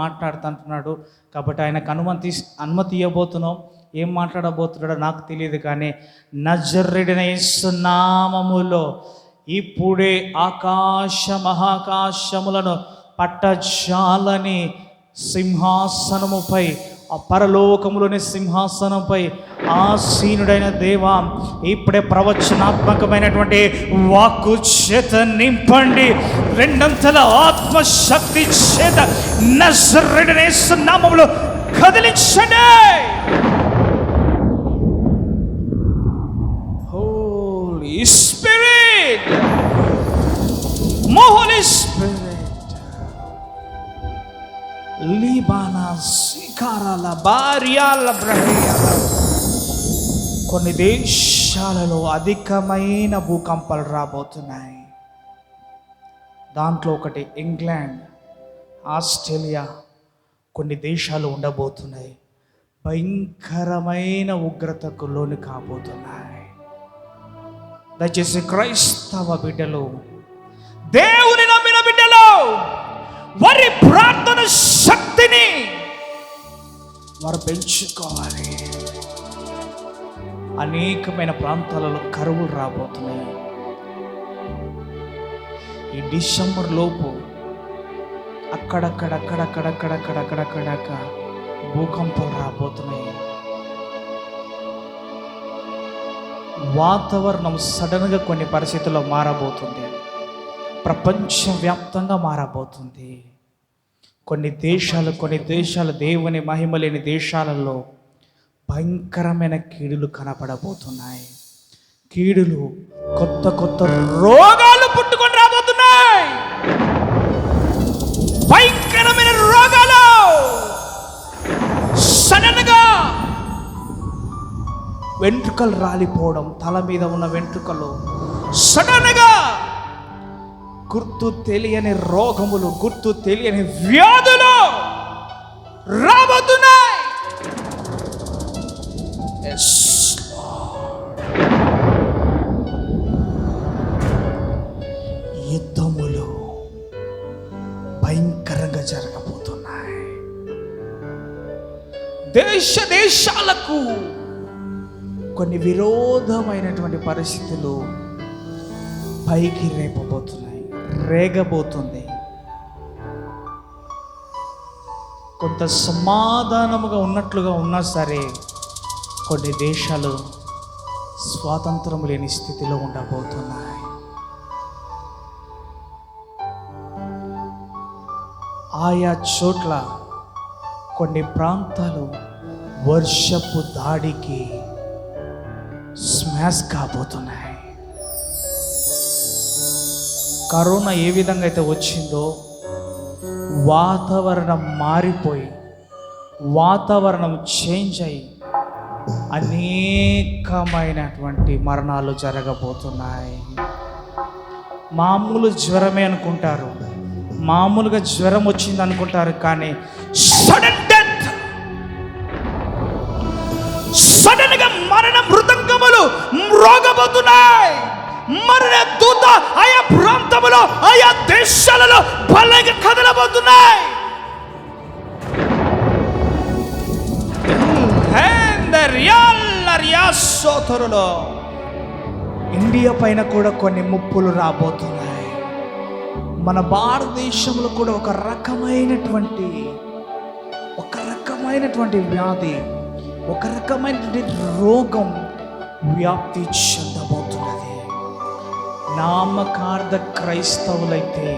మాట్లాడుతుంటున్నాడు. కాబట్టి ఆయనకు అనుమతి అనుమతి ఇవ్వబోతున్నాం. ఏం మాట్లాడబోతున్నాడో నాకు తెలియదు కానీ నజర్రెడిన నామములో ఇప్పుడే ఆకాశ మహాకాశములను పట్టజాలని సింహాసనముపై ఆ పరలోకములోని సింహాసనంపై ఆసీనుడైన దేవా ఇప్పుడే ప్రవచనాత్మకమైనటువంటి వాక్కు చేత నింపండి. రెండంతల ఆత్మశక్తి చేత నజరుడిన నామములో కదిలించండి. హోలీ స్పిరిట్ Holy స్పిరిట్ లీబానా శిఖరాల భార్యాల బ్రహ్యాల కొన్ని దేశాలలో అధికమైన భూకంపాలు రాబోతున్నాయి దాంట్లో ఒకటి ఇంగ్లాండ్ ఆస్ట్రేలియా కొన్ని దేశాలు ఉండబోతున్నాయి. భయంకరమైన ఉగ్రతకు లోను కాబోతున్నాయి. దయచేసి క్రైస్తవ బిడ్డలు దేవుని నమ్మిన బిడ్డలు వారి ప్రార్థన శక్తిని వారు పెంచుకోవాలి. అనేకమైన ప్రాంతాలలో కరువులు రాబోతున్నాయి. ఈ డిసెంబర్ లోపు అక్కడక్కడ అక్కడక్కడక్కడక్కడక్కడక్కడక్క భూకంపాలు రాబోతున్నాయి. వాతావరణం సడన్గా కొన్ని పరిస్థితుల్లో మారబోతుంది. ప్రపంచవ్యాప్తంగా మారబోతుంది. కొన్ని దేశాలు కొన్ని దేశాలు దేవుని మహిమ లేని దేశాలలో భయంకరమైన కీడులు కనపడబోతున్నాయి. కీడులు కొత్త కొత్త రోగాలు పుట్టుకొని వెంట్రుకలు రాలిపోవడం తల మీద ఉన్న వెంట్రుకలు. సడన్గా గుర్తు తెలియని రోగములు గుర్తు తెలియని వ్యాధులు రాబోతున్నాయి. యుద్ధములు భయంకరంగా జరగబోతున్నాయి. దేశ దేశాలకు కొన్ని విరోధమైనటువంటి పరిస్థితులు పైకి రేపబోతున్నాయి రేగబోతుంది. కొంత సమాధానముగా ఉన్నట్లుగా ఉన్నా సరే కొన్ని దేశాలు స్వాతంత్రం లేని స్థితిలో ఉండబోతున్నాయి. ఆయా చోట్ల కొన్ని ప్రాంతాలు వర్షపు దాడికి స్మాష్ కాబోతున్నాయి. కరోనా ఏ విధంగా అయితే వచ్చిందో వాతావరణం మారిపోయి వాతావరణం చేంజ్ అయ్యి అనేకమైనటువంటి మరణాలు జరగబోతున్నాయి. మామూలు జ్వరమే అనుకుంటారు. మామూలుగా జ్వరం వచ్చింది అనుకుంటారు కానీ సడన్ రాబోతున్నాయి మరణ దూత ఆయా ప్రాంతంలో ఆయా దేశాలలో బలంగా కదలబోతున్నాయి. సోదరులో ఇండియా పైన కూడా కొన్ని ముప్పులు రాబోతున్నాయి. మన భారతదేశంలో కూడా ఒక రకమైనటువంటి ఒక రకమైనటువంటి వ్యాధి ఒక రకమైనటువంటి రోగం వ్యాప్తి చెంది నామకార్థ క్రైస్తవులైతే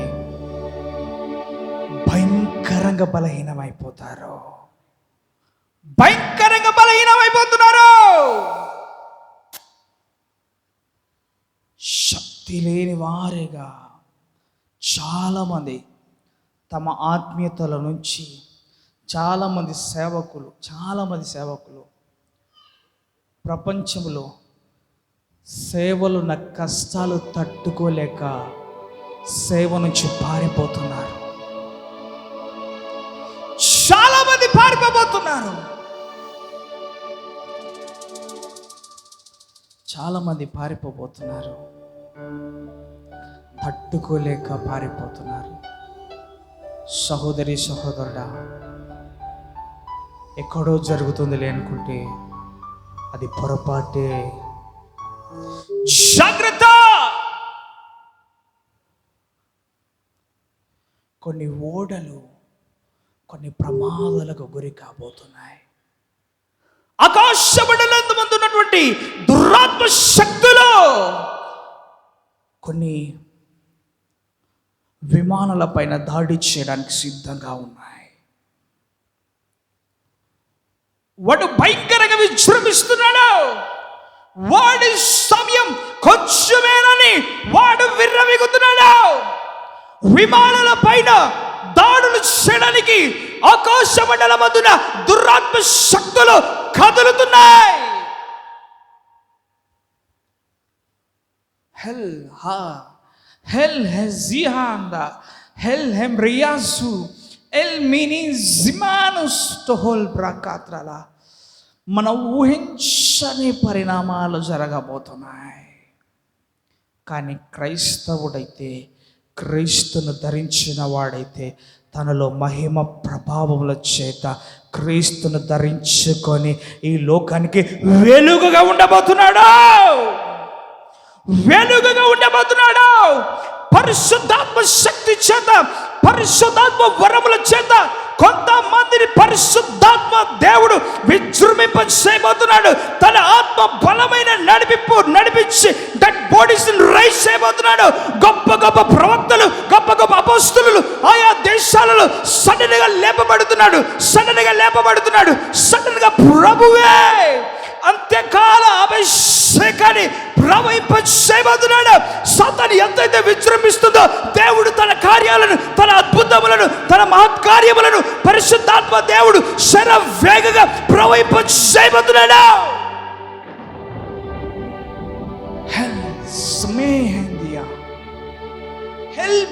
భయంకరంగా బలహీనమైపోతారు. భయంకరంగా బలహీనమైపోతున్నారు. శక్తి లేని వారిగా చాలామంది తమ ఆత్మీయతల నుంచి చాలామంది సేవకులు చాలామంది సేవకులు ప్రపంచంలో సేవలు నా కష్టాలు తట్టుకోలేక సేవ నుంచి పారిపోతున్నారు. చాలామంది పారిపోబోతున్నారు. చాలామంది పారిపోబోతున్నారు. తట్టుకోలేక పారిపోతున్నారు. సహోదరి సహోదరుడా ఎక్కడో జరుగుతుంది అనుకుంటే అది పొరపాటే. జాగ్రత్త! కొన్ని ఓడలు కొన్ని ప్రమాదాలకు గురి కాబోతున్నాయి. ఆకాశమండలంత మంది ఉన్నటువంటి దురాత్మ శక్తులు కొన్ని విమానాల పైన దాడి చేయడానికి సిద్ధంగా ఉన్నాయి. వాడు భయంకరంగా విజృంభిస్తున్నాడు. వాడి సమయం కొంచెమేనని వాడు విర్రవిగుతున్నాడు. విమానాల పైన దాడులు చేయడానికి ఆకాశ మండలం మధ్యన దురాత్మ శక్తులు కదులుతున్నాయి. హెల్ హా హెల్ హెజిహాంద హెల్ హెమ్ రియాసు ఎల్ మినీ జిమానుస్ టోహోల్ ప్రాకాత్రాల మన పచ్చని పరిణామాలు జరగబోతున్నాయి. కానీ క్రైస్తవుడైతే క్రీస్తును ధరించిన వాడైతే తనలో మహిమ ప్రభావముల చేత క్రీస్తును ధరించుకొని ఈ లోకానికి వెలుగుగా ఉండబోతున్నాడు. వెలుగుగా ఉండబోతున్నాడు. పరిశుద్ధాత్మ శక్తి చేత పరిశుద్ధాత్మ వరముల చేత కొంతమందిని పరిశుద్ధాత్మ దేవుడు విజృంభింప చేయబోతున్నాడు చేయబోతున్నాడు గొప్ప గొప్ప ప్రవక్తలు గొప్ప గొప్ప అపస్తులు ఆయా దేశాలలో సడన్గా లేపబడుతున్నాడు. సడన్గా లేపబడుతున్నాడు. సడన్గా ప్రభువే అంత్యకాల అభిషేకాన్ని ప్రవహింప చేయబోతున్నాడు. సాతాను ఎంతైతే విజృంభిస్తుందో దేవుడు తన కార్యాలను తన అద్భుతములను తన మహత్కార్యములను పరిశుద్ధాత్మ దేవుడు శర వేగగా ప్రవహింప చేయబోతున్నాడు.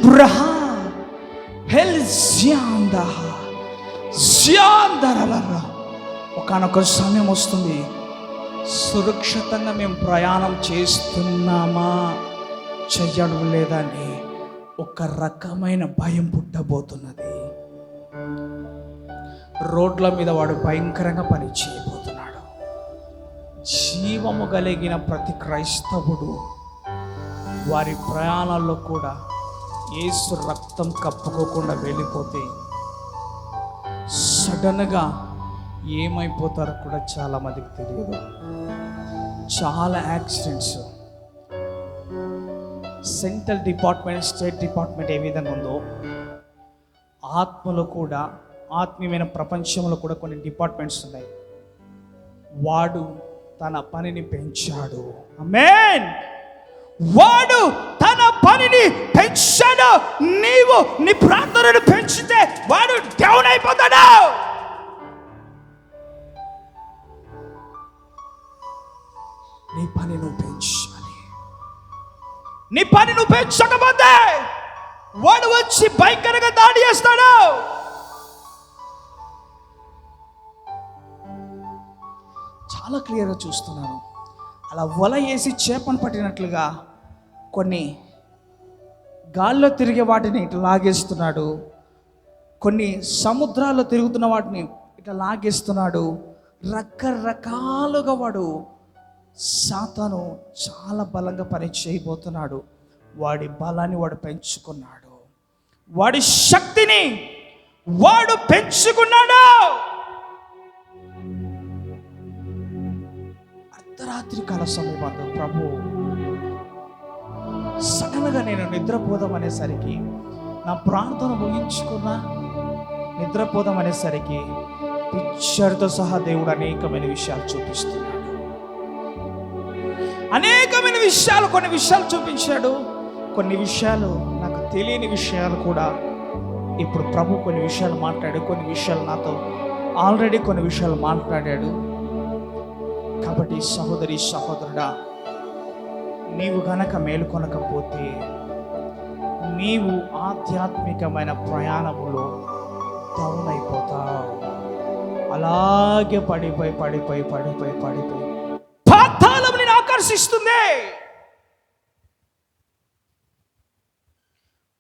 బ్రహా హెల్ జియాందహ జియాందరలరా ఒకనొక సమయం వస్తుంది. సురక్షితంగా మేము ప్రయాణం చేస్తున్నామా? చెయ్యడం లేదని ఒక రకమైన భయం పుట్టబోతున్నది. రోడ్ల మీద వాడు భయంకరంగా పని చేయబోతున్నాడు. జీవము కలిగిన ప్రతి క్రైస్తవుడు వారి ప్రయాణాల్లో కూడా యేసు రక్తం కప్పుకోకుండా వెళ్ళిపోతే సడన్గా ఏమైపోతారో కూడా చాలా మందికి తెలియదు. చాలా accidents. Central department state department ఏ విధంగా ఉందో ఆత్మలో కూడా ఆత్మీయమైన ప్రపంచంలో కూడా కొన్ని డిపార్ట్మెంట్స్ ఉన్నాయి. వాడు తన పనిని పెంచాడు. అమేన్ వాడు పనిని పెంచాడు నీవు నీ ప్రార్థనను పెంచితే వాడు డౌన్ అయిపోతాడు నీ పని నువ్వు పెంచాలి. నీ పని నువ్వు పెంచకపోతే వాడు వచ్చి భయంకరంగా దాడి చేస్తాడు. చాలా క్లియర్గా చూస్తున్నాను. అలా వల వేసి చేపను పట్టినట్లుగా కొన్ని గాల్లో తిరిగే వాటిని ఇట్లా లాగేస్తున్నాడు. కొన్ని సముద్రాల్లో తిరుగుతున్న వాటిని ఇట్లా లాగేస్తున్నాడు. రకరకాలుగా వాడు సాతాను చాలా బలంగా పని చేయబోతున్నాడు వాడి బలాన్ని వాడు పెంచుకున్నాడు. వాడి శక్తిని వాడు పెంచుకున్నాడు. అర్ధరాత్రి కాల సమయం ప్రభు సడన్గా నేను నిద్రపోదామనేసరికి నా ప్రార్థన ముగించుకున్నా నిద్రపోదాం అనేసరికి పిక్చర్తో సహా దేవుడు అనేకమైన విషయాలు చూపిస్తున్నాడు. అనేకమైన విషయాలు కొన్ని విషయాలు చూపించాడు. కొన్ని విషయాలు నాకు తెలియని విషయాలు కూడా ఇప్పుడు ప్రభు కొన్ని విషయాలు మాట్లాడాడు కొన్ని విషయాలు నాతో ఆల్రెడీ కొన్ని విషయాలు మాట్లాడాడు. కాబట్టి సహోదరి సహోదరుడా నీవు గనక మేలుకొనకపోతే నీవు ఆధ్యాత్మికమైన ప్రయాణములో డౌన్ అయిపోతావు అలాగే పడిపోయి పడిపోయి పడిపోయి పడిపోయి పాతాళం నేను ఆకర్షిస్తుంది.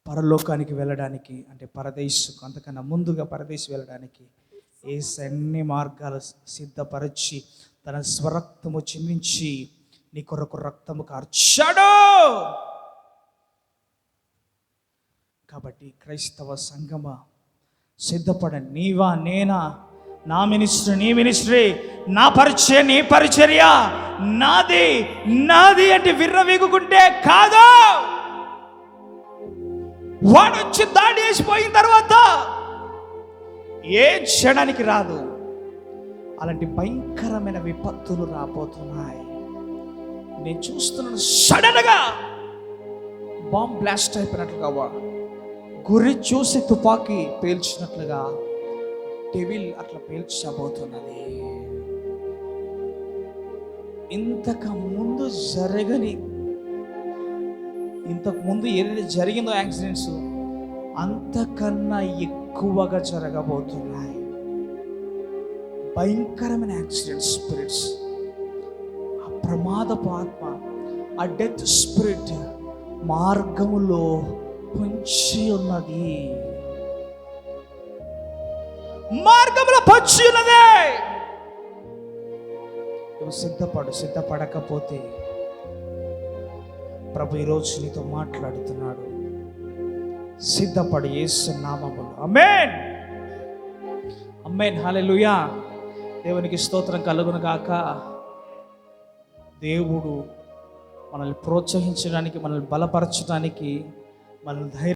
పరలోకానికి వెళ్ళడానికి అంటే పరదేశకు అంతకన్నా ముందుగా పరదేశ్ వెళ్ళడానికి ఏ అన్ని మార్గాలు సిద్ధపరచి తన స్వరక్తము చిందించి నీ కొరకు రక్తము కార్చాడు. కాబట్టి క్రైస్తవ సంగమ సిద్ధపడ నీవా నేనా నా మినిస్ట్రీ నీ మినిస్ట్రీ నా పరిచయ నీ పరిచర్య నాది నాది అంటే విర్రవీగుకుంటే కాదు. వాడు వచ్చి దాడి వేసిపోయిన తర్వాత ఏ క్షణానికి రాదు. అలాంటి భయంకరమైన విపత్తులు రాబోతున్నాయి. నేను చూస్తున్నాను సడన్గా బాంబ్ బ్లాస్ట్ అయిపోయినట్లుగా వా- గురి చూసి తుపాకీ పేల్చినట్లుగా డెవిల్ అట్లా పేల్చబోతున్నది. ఇంతకు ముందు జరగని ఇంతకు ముందు ఏదైతే జరిగిందో యాక్సిడెంట్స్ అంతకన్నా ఎక్కువగా జరగబోతున్నాయి. భయంకరమైన యాక్సిడెంట్స్ స్పిరిట్స్. ప్రమాదపు ఆత్మ ఆ డెత్ స్పిరిట్ మార్గములో పొంచి ఉన్నది. మార్గంలో పొంచి ఉన్నదే. నువ్వు సిద్ధపడు సిద్ధపడకపోతే ప్రభు ఈరోజు నీతో మాట్లాడుతున్నాడు. సిద్ధపడి యేసు నామములు. అమేన్ అమ్మేన్ హల్లెలూయా దేవునికి స్తోత్రం కలుగును గాక. దేవుడు మనల్ని ప్రోత్సహించడానికి మనల్ని బలపరచడానికి మనల్ని ధైర్యం